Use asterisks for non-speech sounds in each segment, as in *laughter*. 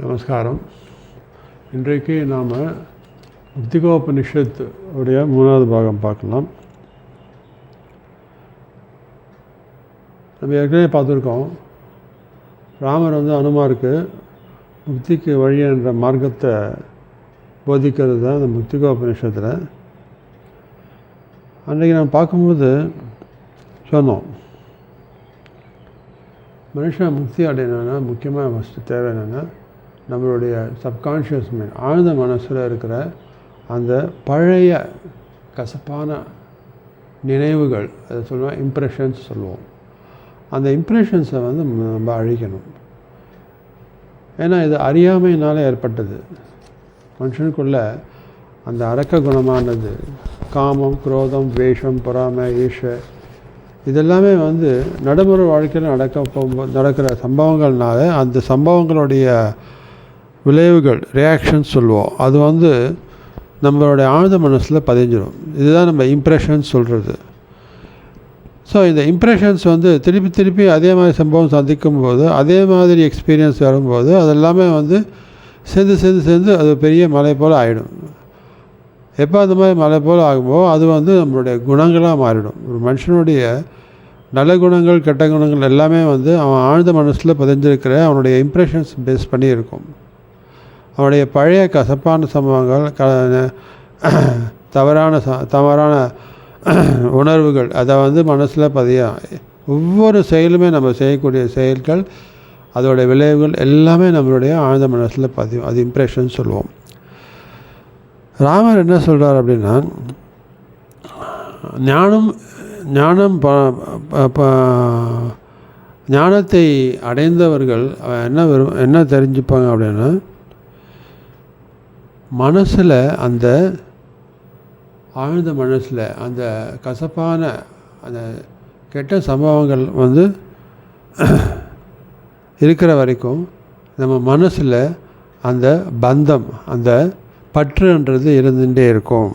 நமஸ்காரம். இன்றைக்கு நாம் முக்திகோபனிஷத் உடைய மூணாவது பாகம் பார்க்கலாம். நம்ம ஏற்கனவே பார்த்துருக்கோம். ராமர் வந்து அனுமாருக்கு முக்திக்கு வழி என்ற மார்க்கத்தை போதிக்கிறது தான் அந்த முக்திகோபனிஷத்தில். அன்றைக்கி நம்ம பார்க்கும்போது சொன்னோம். மனுஷன் முக்தி அடையணும்னா முக்கியமாக ஃபஸ்ட்டு தேவை என்னென்னா நம்மளுடைய சப்கான்ஷியஸ் மைண்ட் ஆழ்ந்த மனசில் இருக்கிற அந்த பழைய கசப்பான நினைவுகள் அதை சொல்லுவோம் இம்ப்ரெஷன்ஸ் சொல்லுவோம். அந்த இம்ப்ரெஷன்ஸை வந்து நம்ம அழிக்கணும். ஏன்னா இது அறியாமையினால் ஏற்பட்டது. மனுஷனுக்குள்ள அந்த அரக்க குணமானது காமம் குரோதம் வேஷம் பொறாமை ஈஷ இதெல்லாமே வந்து நடைமுறை வாழ்க்கையில் நடக்க போகும்போது நடக்கிற சம்பவங்கள்னால அந்த சம்பவங்களுடைய விளைவுகள் ரியாக்ஷன் சொல்லுவோம். அது வந்து நம்மளுடைய ஆழ்ந்த மனசில் பதிஞ்சிடும் இதுதான் நம்ம இம்ப்ரெஷன்ஸ் சொல்கிறது ஸோ இந்த இம்ப்ரெஷன்ஸ் வந்து திருப்பி திருப்பி அதே மாதிரி சம்பவம் சந்திக்கும் போது அதே மாதிரி எக்ஸ்பீரியன்ஸ் வரும்போது அதெல்லாமே வந்து சேர்ந்து சேர்ந்து சேர்ந்து அது பெரிய மலை போல் ஆகிடும் எப்போ அந்த மாதிரி மலை போல் ஆகும்போது அது வந்து நம்மளுடைய குணங்களாக மாறிடும். ஒரு மனுஷனுடைய நல்ல குணங்கள் கெட்ட குணங்கள் எல்லாமே வந்து அவன் ஆழ்ந்த மனசில் பதிஞ்சிருக்கிற அவனுடைய இம்ப்ரெஷன்ஸ் பேஸ் பண்ணி இருக்கும் அவனுடைய பழைய கசப்பான சம்பவங்கள் க *clears throat* தவறான ச தவறான *clears throat* உணர்வுகள் அதை வந்து மனசில் பதிய ஒவ்வொரு செயலுமே நம்ம செய்யக்கூடிய செயல்கள் அதோடைய விளைவுகள் எல்லாமே நம்மளுடைய ஆழ்ந்த மனசில் பதியும். அது இம்ப்ரெஷன் சொல்லுவோம். ராமர் என்ன சொல்கிறார் அப்படின்னா ஞானம் ஞானம் ப ஞானத்தை அடைந்தவர்கள் என்ன வரும் என்ன தெரிஞ்சுப்பாங்க அப்படின்னா மனசில் அந்த ஆழ்ந்த மனசில் அந்த கசப்பான அந்த கெட்ட சம்பவங்கள் வந்து *clears throat* இருக்கிற வரைக்கும் நம்ம மனசில் அந்த பந்தம் அந்த பற்றுன்றது இருந்துகிட்டே இருக்கும்.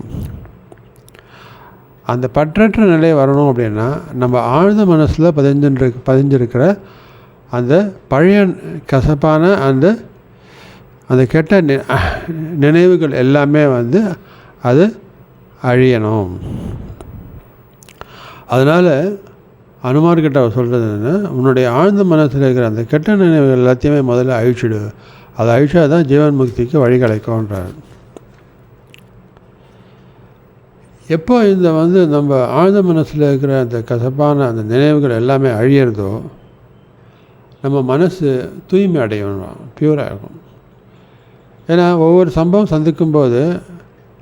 அந்த பற்றற்ற நிலை வரணும் அப்படின்னா நம்ம ஆழ்ந்த மனசில் பதிஞ்சுரு பதிஞ்சிருக்கிற அந்த பழைய கசப்பான அந்த அந்த கெட்ட நினைவுகள் எல்லாமே வந்து அது அழியணும். அதனால் அனுமார்கிட்ட அவர் சொல்கிறது என்ன உன்னுடைய ஆழ்ந்த மனசில் இருக்கிற அந்த கெட்ட நினைவுகள் எல்லாத்தையுமே முதல்ல அழிச்சிடு. அதை அழிச்சா தான் ஜீவன் முக்திக்கு வழி கிடைக்கும்ன்றார். எப்போ இந்த வந்து நம்ம ஆழ்ந்த மனசில் இருக்கிற அந்த கசப்பான அந்த நினைவுகள் எல்லாமே அழியிறதோ நம்ம மனசு தூய்மை அடையணும் பியூராக இருக்கும் ஏன்னா ஒவ்வொரு சம்பவம் சந்திக்கும் போது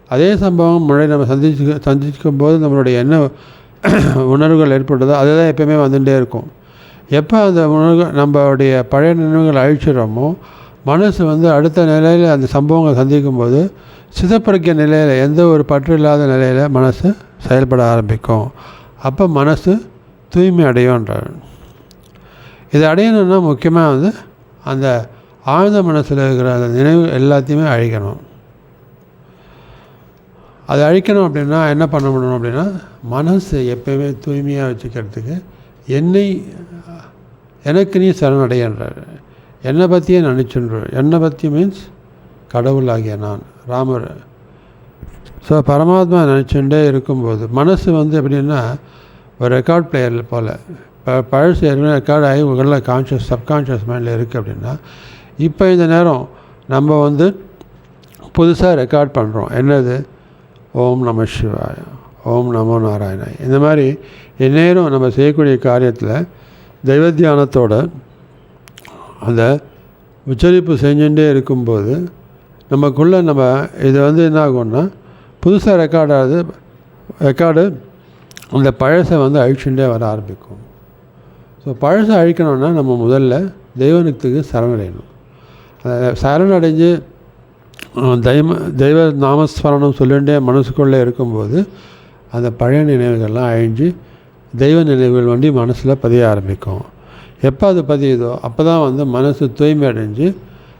அதே சம்பவம் முறை நம்ம சந்திச்சு சந்திக்கும் போது நம்மளுடைய என்ன *clears throat* உணர்வுகள் ஏற்படுதோ அதுதான் எப்பயுமே வந்துகிட்டே இருக்கும். எப்போ அந்த உணர்வு நம்மளுடைய பழைய நினைவுகள் அழிச்சிடறோமோ மனசு வந்து அடுத்த நிலையில் அந்த சம்பவங்கள் சந்திக்கும் போது சிதப்பறிக்க நிலையில் எந்த ஒரு பற்று இல்லாத நிலையில் மனசு செயல்பட ஆரம்பிக்கும். அப்போ மனசு தூய்மை அடையும்ன்றார். இதை அடையணும்னா முக்கியமாக வந்து அந்த ஆழ்ந்த மனசில் இருக்கிற அந்த நினைவு எல்லாத்தையுமே அழிக்கணும். அதை அழிக்கணும் அப்படின்னா என்ன பண்ண முடியும் அப்படின்னா மனசு எப்போயுமே தூய்மையாக வச்சுக்கிறதுக்கு என்னை எனக்கு நீ சரணடையன்றார் என்னை பற்றியே நினச்சுன்றார் என்னை பற்றி மீன்ஸ் கடவுளாகிய நான் ராமர். ஸோ பரமாத்மா நினச்சுட்டே இருக்கும்போது மனசு வந்து எப்படின்னா ஒரு ரெக்கார்ட் பிளேயர் போல். இப்போ பழசு ஏற்கனவே ரெக்கார்ட் ஆகி உங்களில் கான்ஷியஸ் சப்கான்ஷியஸ் மைண்டில் இருக்குது அப்படின்னா இப்போ இந்த நேரம் நம்ம வந்து புதுசாக ரெக்கார்ட் பண்ணுறோம் என்னது? ஓம் நம சிவாய ஓம் நமோ நாராயணாய். இந்த மாதிரி இந்நேரம் நம்ம செய்யக்கூடிய காரியத்தில் தெய்வ தியானத்தோட அந்த உச்சரிப்பு செஞ்சுட்டே இருக்கும்போது நமக்குள்ளே நம்ம இது வந்து என்ன ஆகும்னா புதுசாக ரெக்கார்ட் ஆகுது ரெக்கார்டு அந்த பழசை வந்து அழிச்சுட்டே வர ஆரம்பிக்கும். ஸோ பழசை அழிக்கணும்னா நம்ம முதல்ல தெய்வனுக்கு சரணடையணும். சரணடைஞ்சு தெய்வ தெய்வ நாமஸ்மரணம் சொல்லிகிட்டே மனசுக்குள்ளே இருக்கும்போது அந்த பழைய நினைவுகள்லாம் அழிஞ்சு தெய்வ நினைவுகள் வண்டி மனசில் பதிய ஆரம்பிக்கும் எப்போ அது பதியுதோ அப்போ தான் வந்து மனசு தூய்மை அடைஞ்சு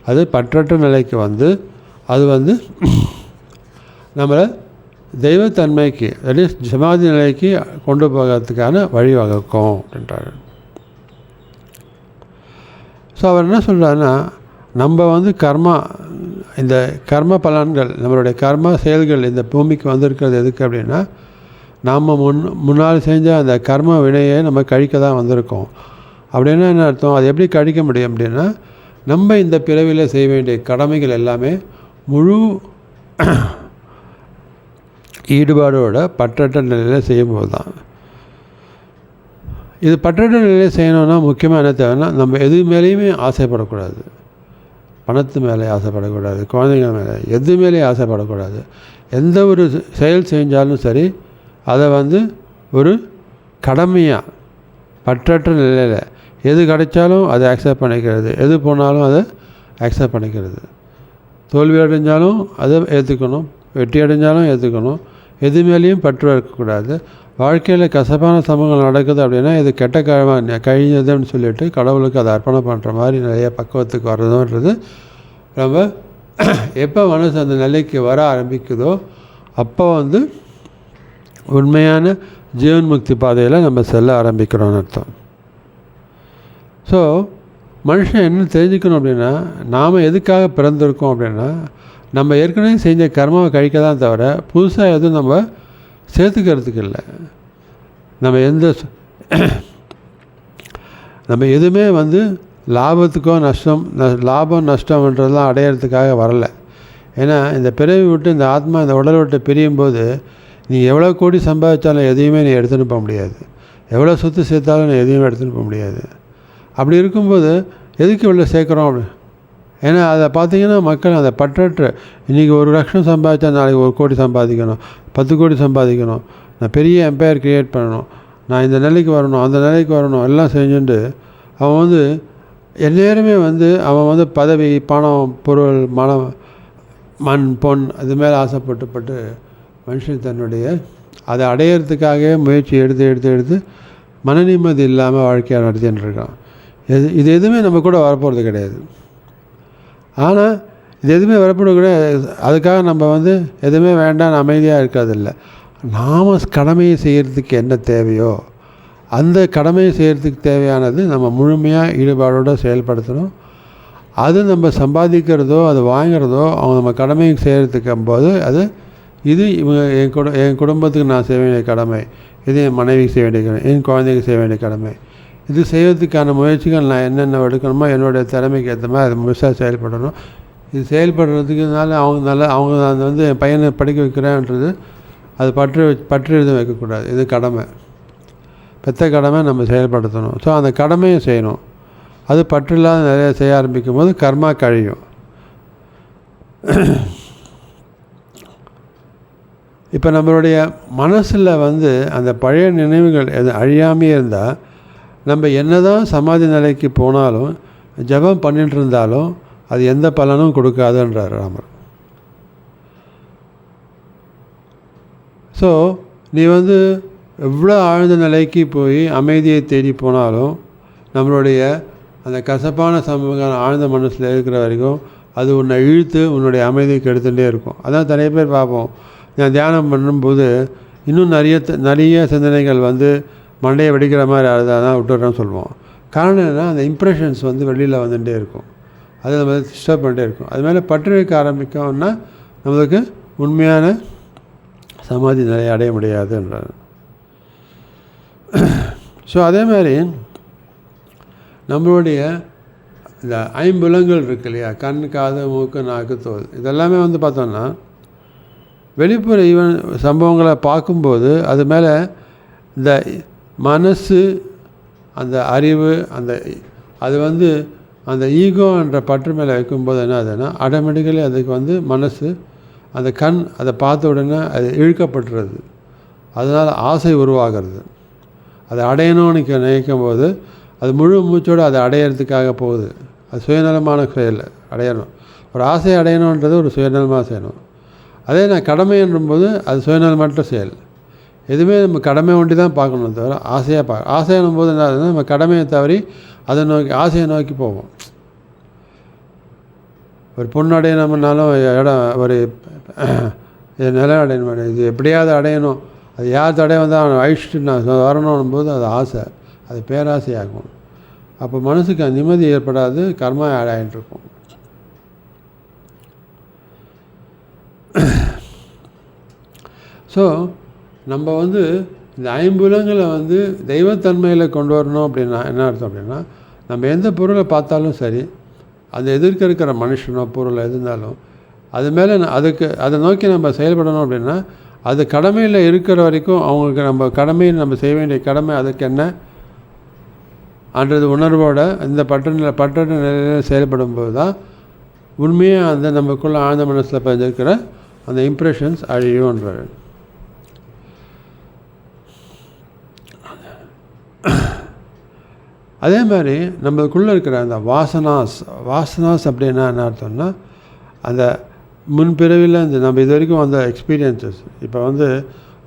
அது பற்றற்ற நிலைக்கு வந்து அது வந்து நம்மளை தெய்வத்தன்மைக்கு அதாவது சமாதி நிலைக்கு கொண்டு போகிறதுக்கான வழிவகுக்கும் அப்படின்றார் ஸோ அவர் என்ன சொல்கிறாருன்னா நம்ம வந்து கர்மா இந்த கர்ம பலன்கள் நம்மளுடைய கர்ம செயல்கள் இந்த பூமிக்கு வந்திருக்கிறது எதுக்கு அப்படின்னா நாம் முன் முன்னால் செஞ்ச அந்த கர்ம வினையை நம்ம கழிக்க தான் வந்திருக்கோம். அப்படின்னா என்ன அர்த்தம்? அது எப்படி கழிக்க முடியும் அப்படின்னா நம்ம இந்த பிறவியில் செய்ய வேண்டிய கடமைகள் எல்லாமே முழு ஈடுபாடோட பற்றற்ற நிலையில் செய்யும்போது தான். இது பற்றற்ற நிலையில் செய்யணும்னா முக்கியமாக என்ன தேவைன்னா நம்ம எது மேலேயுமே ஆசைப்படக்கூடாது. பணத்து மேலே ஆசைப்படக்கூடாது குழந்தைங்க மேலே எது மேலேயும் ஆசைப்படக்கூடாது. எந்த ஒரு செயல் செஞ்சாலும் சரி அதை வந்து ஒரு கடமையாக பற்றற்ற நிலையில் எது கிடைச்சாலும் அதை அக்செப்ட் பண்ணிக்கிறது எது போனாலும் அதை அக்செப்ட் பண்ணிக்கிறது. தோல்வி அடைஞ்சாலும் அதை ஏற்றுக்கணும் வெற்றி அடைஞ்சாலும் ஏற்றுக்கணும் எது மேலேயும் பற்று இருக்கக்கூடாது. வாழ்க்கையில் கசப்பான சம்பவங்கள் நடக்குது அப்படின்னா இது கெட்ட கழ கழிஞ்சதுன்னு சொல்லிட்டு கடவுளுக்கு அதை அர்ப்பணம் பண்ணுற மாதிரி நிறைய பக்குவத்துக்கு வர்றதுன்றது நம்ம *clears throat* எப்போ மனசு அந்த நிலைக்கு வர ஆரம்பிக்குதோ அப்போ வந்து உண்மையான ஜீவன் முக்தி பாதையில் நம்ம செல்ல ஆரம்பிக்கிறோம்னு அர்த்தம். ஸோ மனுஷன் என்ன தெரிஞ்சுக்கணும் அப்படின்னா நாம் எதுக்காக பிறந்திருக்கோம் அப்படின்னா நம்ம ஏற்கனவே செஞ்ச கர்மாவை கழிக்க தான் தவிர புதுசாக எதுவும் நம்ம சேர்த்துக்கிறதுக்கு இல்லை. நம்ம எந்த நம்ம எதுவுமே வந்து லாபத்துக்கோ நஷ்டம் ந லாபம் நஷ்டம்ன்றதெல்லாம் அடையிறதுக்காக வரலை. ஏன்னா இந்த பிறவி விட்டு இந்த ஆத்மா இந்த உடல் விட்டு பிரியும் போது நீ எவ்வளோ கோடி சம்பாதிச்சாலும் எதையுமே நீ எடுத்துகிட்டு போக முடியாது. எவ்வளோ சொத்து சேர்த்தாலும் நீ எதையுமே எடுத்துகிட்டு போக முடியாது. அப்படி இருக்கும்போது எதுக்கு இவ்வளோ சேர்க்குறோம் அப்படி? ஏன்னா அதை பார்த்தீங்கன்னா மக்கள் அதை பற்றற்ற. இன்றைக்கி ஒரு லட்சம் சம்பாதிச்சா நாளைக்கு ஒரு கோடி சம்பாதிக்கணும். பத்து கோடி சம்பாதிக்கணும். நான் பெரிய எம்பையர் க்ரியேட் பண்ணணும். நான் இந்த நிலைக்கு வரணும் அந்த நிலைக்கு வரணும் எல்லாம் செஞ்சுட்டு அவன் வந்து எந்நேரமே வந்து அவன் வந்து பதவி பணம் பொருள் மனம் மண் பொன் அது மேலே ஆசைப்பட்டுப்பட்டு மனுஷன் தன்னுடைய அதை அடையிறதுக்காகவே முயற்சி எடுத்து எடுத்து எடுத்து மன நிம்மதி இல்லாமல் வாழ்க்கையை நடத்தின்னு இருக்கான். எது இது எதுவுமே நம்ம கூட வரப்போகிறது கிடையாது. ஆனால் இது எதுவுமே வரப்போகிறது அதுக்காக நம்ம வந்து எதுவுமே வேண்டாம் அமைதியாக இருக்கிறதில்ல நாம் கடமையை செய்கிறதுக்கு என்ன தேவையோ அந்த கடமையை செய்கிறதுக்கு தேவையானது நம்ம முழுமையாக ஈடுபாடோடு செயல்படுத்தணும். அது நம்ம சம்பாதிக்கிறதோ அது வாங்கிறதோ அவங்க நம்ம கடமையை செய்கிறதுக்கும்போது அது இது இவங்க என் குடு என் குடும்பத்துக்கு நான் செய்ய வேண்டிய கடமை இது என் மனைவிக்கு செய்ய வேண்டிய கடமை என் குழந்தைக்கு செய்ய வேண்டிய கடமை. இது செய்வதற்கான முயற்சிகள் நான் என்னென்ன எடுக்கணுமோ என்னுடைய திறமைக்கு ஏற்ற மாதிரி அது முழுசாக செயல்படணும். இது செயல்படுறதுக்குனால அவங்க நல்லா அவங்க அந்த வந்து என் பையனை படிக்க வைக்கிறேன்றது அது பற்று பற்று எழுதும் வைக்கக்கூடாது. இது கடமை. பெத்த கடமை நம்ம செயல்படுத்தணும். ஸோ அந்த கடமையும் செய்யணும். அது பற்று இல்லாத நிறைய செய்ய ஆரம்பிக்கும் போது கர்மா கழியும். இப்போ நம்மளுடைய மனசில் வந்து அந்த பழைய நினைவுகள் எது அழியாமையே இருந்தால் நம்ம என்ன தான் சமாதி நிலைக்கு போனாலும் ஜபம் பண்ணிட்டு இருந்தாலும் அது எந்த பலனும் கொடுக்காதுன்றார் ராமர். ஸோ நீ வந்து எவ்வளோ ஆழ்ந்த நிலைக்கு போய் அமைதியை தேடி போனாலும் நம்மளுடைய அந்த கசப்பான சமூகம் ஆழ்ந்த மனசில் இருக்கிற வரைக்கும் அது உன்னை இழுத்து உன்னுடைய அமைதியை எடுத்துகிட்டே இருக்கும். அதான் நிறைய பேர் பார்ப்போம். நான் தியானம் பண்ணும்போது இன்னும் நிறைய நிறைய சிந்தனைகள் வந்து மண்டையை வெடிக்கிற மாதிரி அதை தான் விட்டுறோன்னு சொல்லுவோம். காரணம் என்னென்னா அந்த இம்ப்ரெஷன்ஸ் வந்து வெளியில் வந்துகிட்டே இருக்கும். அது நம்ம டிஸ்டர்ப் பண்ணிட்டே இருக்கும். அது மேலே பற்று வைக்க ஆரம்பிக்கோம்னா நம்மளுக்கு உண்மையான சமாதி நிலையை அடைய முடியாதுன்றார் ஸோ அதே மாதிரி நம்மளுடைய இந்த ஐம்புலங்கள் இருக்கு இல்லையா? கண் காது மூக்கு நாக்கு தோல். இதெல்லாமே வந்து பார்த்தோம்னா வெளிப்புற ஈவன் சம்பவங்களை பார்க்கும்போது அது மேலே இந்த மனசு அந்த அறிவு அந்த அது வந்து அந்த ஈகோன்ற பற்று மேலே வைக்கும்போது என்ன ஆகுதுன்னா ஆட்டோமேட்டிக்கலி அதுக்கு வந்து மனசு அந்த கண் அதை பார்த்த உடனே அது இழுக்கப்படுறது அதனால் ஆசை உருவாகிறது. அதை அடையணும்னு நினைக்கும் போது அது முழு மூச்சோடு அதை அடையிறதுக்காக போகுது. அது சுயநலமான செயல் அடையணும். ஒரு ஆசையை அடையணுன்றது ஒரு சுயநலமாக செய்யணும். அதே நான் கடமைன்றும்போது அது சுயநலமற்ற செயல். எதுவுமே நம்ம கடமை ஒண்டி தான் பார்க்கணும் தவிர ஆசையாக பார்க்க ஆசையானும் போது என்ன ஆகுதுன்னா நம்ம கடமையை தவறி அதை நோக்கி ஆசையை நோக்கி போவோம். ஒரு பொண்ணு அடையணும்னாலும் இடம் ஒரு நில அடையணும் இது எப்படியாவது அடையணும். அது யார் தடைய வந்தால் அவனை அழிச்சிட்டு நான் வரணும் போது அது ஆசை அது பேராசையாகும். அப்போ மனசுக்கு நிம்மதி ஏற்படாது கர்மா ஆடாயின்னு இருக்கும். ஸோ நம்ம வந்து இந்த ஐம்புலங்களை வந்து தெய்வத்தன்மையில் கொண்டு வரணும் அப்படின்னா என்ன அர்த்தம் அப்படின்னா நம்ம எந்த பொருளை பார்த்தாலும் சரி அது எதிர்க்க இருக்கிற மனுஷனோ பொருளோ எது இருந்தாலும் அது மேலே அதுக்கு அதை நோக்கி நம்ம செயல்படணும் அப்படின்னா அது கடமையில் இருக்கிற வரைக்கும் அவங்களுக்கு நம்ம கடமையை நம்ம செய்ய வேண்டிய கடமை அதுக்கு என்ன? அன்றது உணர்வோடு இந்த பட்ட நிலை பட்ட நிலையில் செயல்படும்போது தான் உண்மையாக அந்த நமக்குள்ளே ஆழ்ந்த மனசில் பதிஞ்சிருக்கிற அந்த இம்ப்ரெஷன்ஸ் அழியுன்றார் *clears throat* அதே மாதிரி நம்மளுக்குள்ளே இருக்கிற அந்த வாசனாஸ் வாசனாஸ் அப்படின்னா என்ன அர்த்தம்னா அந்த முன்பிறவியில் இந்த நம்ம இது வரைக்கும் வந்த எக்ஸ்பீரியன்சஸ் இப்போ வந்து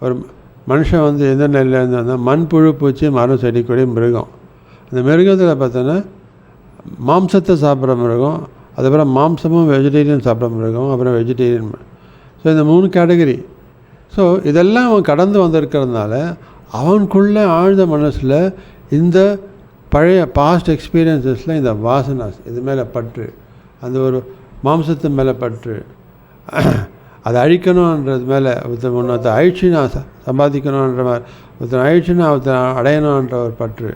ஒரு மனுஷன் வந்து எந்த நிலையில் இருந்தால் மண்புழு பூச்சி மரம் செடி கொடி மிருகம். அந்த மிருகத்தில் பார்த்தோன்னா மாம்சத்தை சாப்பிட்ற மிருகம் அதுக்கப்புறம் மாம்சமும் வெஜிடேரியன் சாப்பிட்ற மிருகம் அப்புறம் வெஜிடேரியன் ஸோ இந்த மூணு கேட்டகரி ஸோ இதெல்லாம் அவன் கடந்து வந்திருக்கிறதுனால அவனுக்குள்ளே ஆழ்ந்த மனசில் இந்த பழைய பாஸ்ட் எக்ஸ்பீரியன்ஸஸில் இந்த வாசனாஸ் இது மேலே பற்று அந்த ஒரு மாம்சத்து மேலே பற்று. அதை அழிக்கணுன்றது மேலே ஒருத்தன் ஒன்றத்தை அழிச்சு நான் ச சம்பாதிக்கணுன்ற மாதிரி ஒருத்தன் அழிச்சு நான் ஒருத்தர் அடையணுன்ற ஒரு பற்று.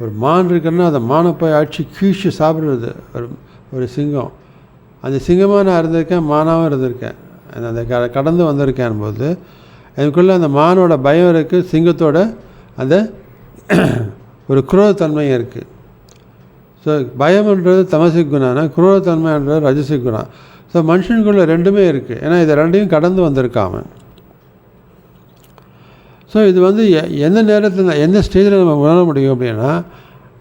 ஒரு மான் இருக்குன்னா அதை மானை போய் அழிச்சு கீழ்ச்சி சாப்பிட்றது ஒரு ஒரு சிங்கம். அந்த சிங்கமாக நான் இருந்திருக்கேன் மானாகவும் இருந்திருக்கேன். அந்த க கடந்து வந்திருக்கேன் போது எனக்குள்ளே அந்த மானோட பயம் இருக்குது சிங்கத்தோட அந்த *clears throat* ஒரு குரோதன்மையும் இருக்குது ஸோ பயம்ன்றது தமசிக் குணானா குரோதன்மைன்றது ரஜசிக் குணம் ஸோ மனுஷனுக்குள்ளே ரெண்டுமே இருக்குது ஏன்னா இதை ரெண்டையும் கடந்து வந்திருக்காம. ஸோ இது வந்து எ- எந்த நேரத்தில் எந்த ஸ்டேஜில் நம்ம உணர முடியும் அப்படின்னா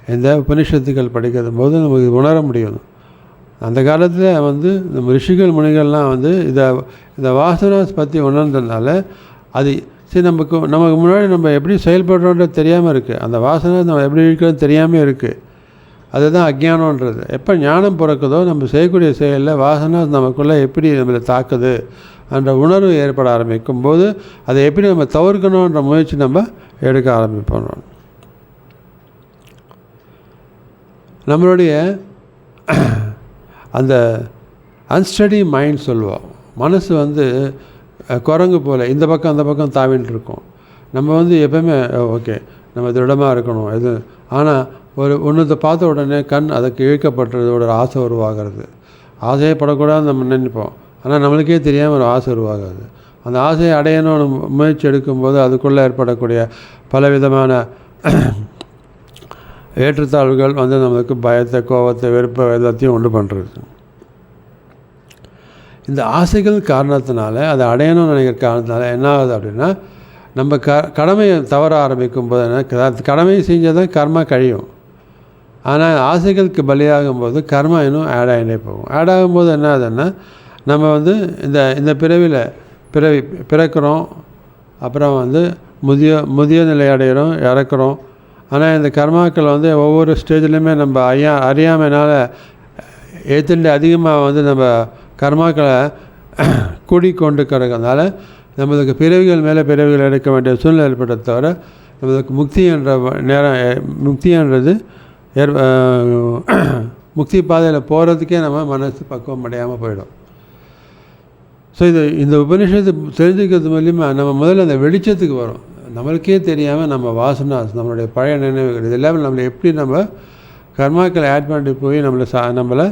எந்த உபனிஷத்துக்கள் படிக்கிறது போது நமக்கு இது உணர முடியும். அந்த காலத்தில் வந்து நம்ம ரிஷிகள் முனிகள்லாம் வந்து இதை இந்த வாசனாஸ் பற்றி உணர்ந்ததுனால அது சரி நமக்கு நமக்கு முன்னாடி நம்ம எப்படி செயல்படுறோன்ற தெரியாமல் இருக்குது அந்த வாசனை நம்ம எப்படி இருக்கிறது தெரியாமல் இருக்குது அதுதான் அஜ்ஞானன்றது எப்போ ஞானம் பிறக்குதோ நம்ம செய்யக்கூடிய செயலில் வாசனை நமக்குள்ளே எப்படி நம்மளை தாக்குது என்ற உணர்வு ஏற்பட ஆரம்பிக்கும் போது அதை எப்படி நம்ம தவிர்க்கணுன்ற முயற்சி நம்ம எடுக்க ஆரம்பிப்போம் நம்மளுடைய அந்த அன்ஸ்டடி மைண்ட் சொல்லுவோம். மனசு வந்து குரங்கு போல் இந்த பக்கம் அந்த பக்கம் தாவின்னு இருக்கும். நம்ம வந்து எப்போவுமே ஓகே நம்ம திருடமாக இருக்கணும். இது ஆனால் ஒரு ஒன்றத்தை பார்த்த உடனே கண் அதுக்கு இழுக்கப்பட்டதோட ஒரு ஆசை உருவாகிறது. ஆசையே படக்கூடாது நம்ம நினைப்போம். ஆனால் நம்மளுக்கே தெரியாமல் ஒரு ஆசை உருவாகாது. அந்த ஆசையை அடையணும்னு முயற்சி எடுக்கும்போது அதுக்குள்ளே ஏற்படக்கூடிய பலவிதமான *clears throat* ஏற்றத்தாழ்வுகள் வந்து நம்மளுக்கு பயத்தை கோபத்தை வெறுப்பை எல்லாத்தையும் உண்டு பண்ணுறது இந்த ஆசைகள் காரணத்தினால அதை அடையணும்னு நினைக்கிற காரணத்தினால என்ன ஆகுது அப்படின்னா நம்ம க கடமையை தவற ஆரம்பிக்கும் போது என்ன க- கடமையை செஞ்சால் தான் கர்மா கழியும். ஆனால் ஆசைகளுக்கு பலியாகும் போது கர்மா இன்னும் ஆட் ஆகிட்டே போகும். ஆட் ஆகும்போது என்ன ஆகுதுன்னா நம்ம வந்து இந்த இந்த பிறவியில் பிறவி பிறக்கிறோம் அப்புறம் வந்து முதிய முதிய நிலை அடைகிறோம் இறக்குறோம். ஆனால் இந்த கர்மாக்கள் வந்து ஒவ்வொரு ஸ்டேஜ்லேயுமே நம்ம ஐயா அறியாமையினால் ஏற்றுண்டு அதிகமாக வந்து நம்ம கர்மாக்களை கூடி கொண்டு கிடக்கிறதுனால நம்மளுக்கு பிறவிகள் மேலே பிறவிகள் எடுக்க வேண்டிய சூழ்நிலை ஏற்பட்ட தவிர நம்மளுக்கு முக்தி என்ற நேரம் முக்தின்றது ஏற் முக்தி பாதையில் போகிறதுக்கே நம்ம மனசு பக்குவம் அடையாமல் போயிடும். ஸோ இது இந்த உபநிஷத்து தெரிஞ்சுக்கிறது மூலிமா நம்ம முதல்ல அந்த வெளிச்சத்துக்கு வரும். நம்மளுக்கே தெரியாமல் நம்ம வாசனாஸ் நம்மளுடைய பழைய நினைவுகள் இது எல்லாமே நம்மளை எப்படி நம்ம கர்மாக்களை ஆட் பண்ணிட்டு போய் நம்மளை சா நம்மளை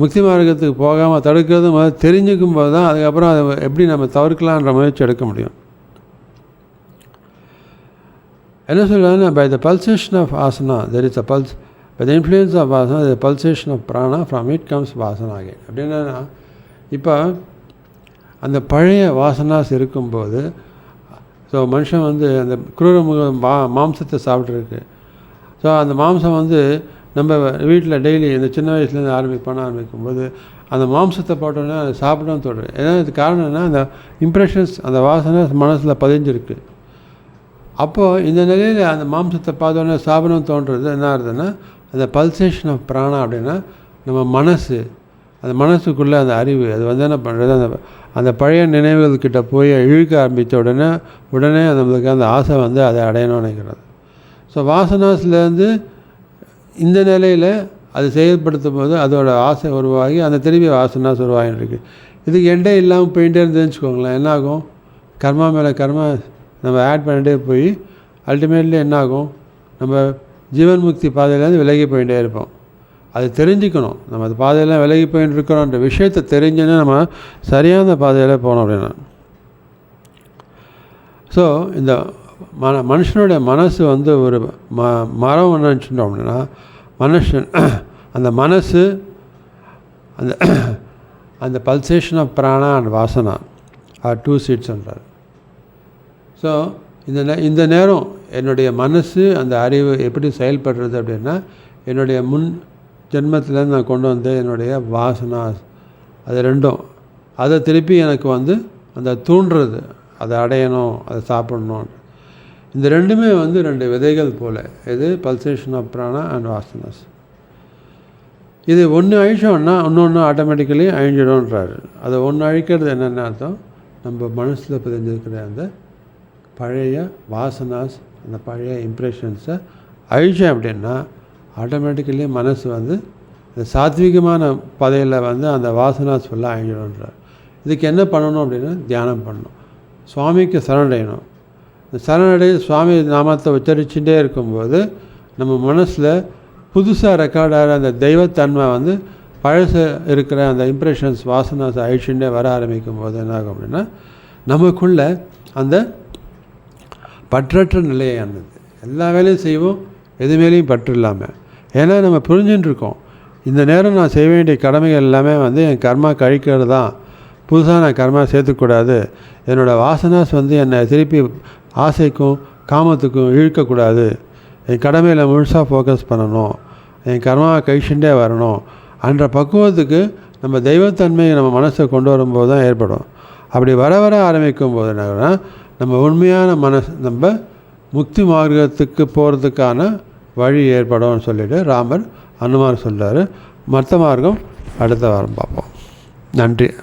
முக்தி மார்க்கத்துக்கு போகாமல் தடுக்கிறது முதல்ல தெரிஞ்சுக்கும் போது தான் அதுக்கப்புறம் அதை எப்படி நம்ம தவிர்க்கலான்ற முயற்சி எடுக்க முடியும். என்ன சொல்லுவாங்கன்னா by the pulsation of asana there is a pulse by the influence of asana the pulsation of prana from it comes vasana again அப்படின்னா இப்போ அந்த பழைய வாசனாஸ் இருக்கும்போது ஸோ மனுஷன் வந்து அந்த குரூரமுக மா மாம்சத்தை சாப்பிட்ருக்கு ஸோ அந்த மாம்சம் வந்து நம்ம வீட்டில் டெய்லி இந்த சின்ன வயசுலேருந்து ஆரம்பி பண்ண ஆரம்பிக்கும்போது அந்த மாம்சத்தை போட்டோன்னே அதை சாப்பிடணும் தொடரும் ஏன்னா இது காரணம் என்ன அந்த இம்ப்ரெஷன்ஸ் அந்த வாசனை மனசில் பதிஞ்சிருக்கு. அப்போது இந்த நிலையில் அந்த மாம்சத்தை பார்த்தோன்னே சாப்பிடணும் தோன்றது என்ன ஆகுதுன்னா அந்த பல்சேஷன் ஆஃப் பிராணா அப்படின்னா நம்ம மனசு அந்த மனசுக்குள்ளே அந்த அறிவு அது வந்து என்ன பண்ணுறது அந்த அந்த பழைய நினைவுகள்கிட்ட போய் இழுக்க ஆரம்பித்த உடனே உடனே நம்மளுக்கு அந்த ஆசை வந்து அதை அடையணும்னு நினைக்கிறது. ஸோ வாசனாஸ்லேருந்து இந்த நிலையில் அது செயல்படுத்தும் போது அதோட ஆசை உருவாகி அந்த திரும்பி வாசனாஸ் உருவாகிட்டு இருக்கு. இதுக்கு எண்டே இல்லாமல் போயிட்டே இருந்ததுன்னு வச்சுக்கோங்களேன் என்ன ஆகும் கர்மா மேலே கர்மா நம்ம ஆட் பண்ணிகிட்டே போய் அல்டிமேட்லி என்னாகும்? நம்ம ஜீவன் முக்தி பாதையிலேருந்து விலகி போயிட்டே இருப்போம். அது தெரிஞ்சுக்கணும். நம்ம அது பாதையெல்லாம் விலகி போயின்னு இருக்கிறோன்ற விஷயத்தை தெரிஞ்சுன்னு நம்ம சரியான பாதையில் போனோம் அப்படின்னா. ஸோ இந்த மன மனுஷனுடைய மனசு வந்து ஒரு ம மரம் என்னன்னு நினச்சிட்டோம் அப்படின்னா மனுஷன் அந்த மனசு அந்த அந்த pulsation of prana and vasana are two சீட்ஸ்ன்றார் so இந்த நே இந்த நேரம் என்னுடைய மனசு அந்த அறிவு எப்படி செயல்படுறது அப்படின்னா என்னுடைய முன் ஜென்மத்திலேருந்து நான் கொண்டு வந்த என்னுடைய வாசனா அது ரெண்டும். அதை திருப்பி எனக்கு வந்து அந்த தூண்டுறது அதை அடையணும் அதை சாப்பிடணும். இந்த ரெண்டுமே வந்து ரெண்டு விதைகள் போல். இது பல்சேஷன் ஆஃப் பிராணா அண்ட் வாசனாஸ் இது ஒன்று அழிச்சோன்னா இன்னொன்று ஆட்டோமேட்டிக்கலி அழிஞ்சிடும்ன்றாரு. அதை ஒன்று அழிக்கிறது என்னென்ன அர்த்தம்? நம்ம மனசில் பதிஞ்சிருக்கிற அந்த பழைய வாசனாஸ் அந்த பழைய இம்ப்ரெஷன்ஸை அழிச்சேன் அப்படின்னா ஆட்டோமேட்டிக்கலி மனசு வந்து இந்த சாத்விகமான பதையில் வந்து அந்த வாசனாஸ் ஃபுல்லாக அழிஞ்சிடும்ன்றார். இதுக்கு என்ன பண்ணணும் அப்படின்னா தியானம் பண்ணணும். சுவாமிக்கு சரணடையணும். சரணடைய சுவாமி நாமத்தை உச்சரிச்சுட்டே இருக்கும்போது நம்ம மனசில் புதுசாக ரெக்கார்டாகிற அந்த தெய்வத்தன்மை வந்து பழசு இருக்கிற அந்த இம்ப்ரெஷன்ஸ் வாசனாஸ் அழிச்சுட்டே வர ஆரம்பிக்கும் போது என்ன ஆகும் அப்படின்னா நமக்குள்ள அந்த பற்றற்ற நிலையானது எல்லா வேலையும் செய்வோம் எது மேலேயும் பற்று இல்லாமல் ஏன்னா நம்ம புரிஞ்சுட்டுருக்கோம் இந்த நேரம் நான் செய்ய வேண்டிய கடமைகள் எல்லாமே வந்து என் கர்மா கழிக்கிறது தான் புதுசாக நான் கர்மா சேர்த்துக்கூடாது என்னோடய வாசனாஸ் வந்து என்னை திருப்பி ஆசைக்கும் காமத்துக்கும் இழுக்கக்கூடாது. என் கடமையில் முழுசாக ஃபோக்கஸ் பண்ணணும். என் கர்மாவை கழிச்சுட்டே வரணும். அன்ற பக்குவத்துக்கு நம்ம தெய்வத்தன்மையை நம்ம மனசை கொண்டு வரும்போது தான் ஏற்படும். அப்படி வர வர ஆரம்பிக்கும் போது என்னன்னா நம்ம உண்மையான மனசு நம்ம முக்தி மார்க்கத்துக்கு போகிறதுக்கான வழி ஏற்படும்னு சொல்லிவிட்டு ராமர் அனுமார் சொல்கிறார் மற்ற மார்க்கம் அடுத்த வாரம் பார்ப்போம். நன்றி.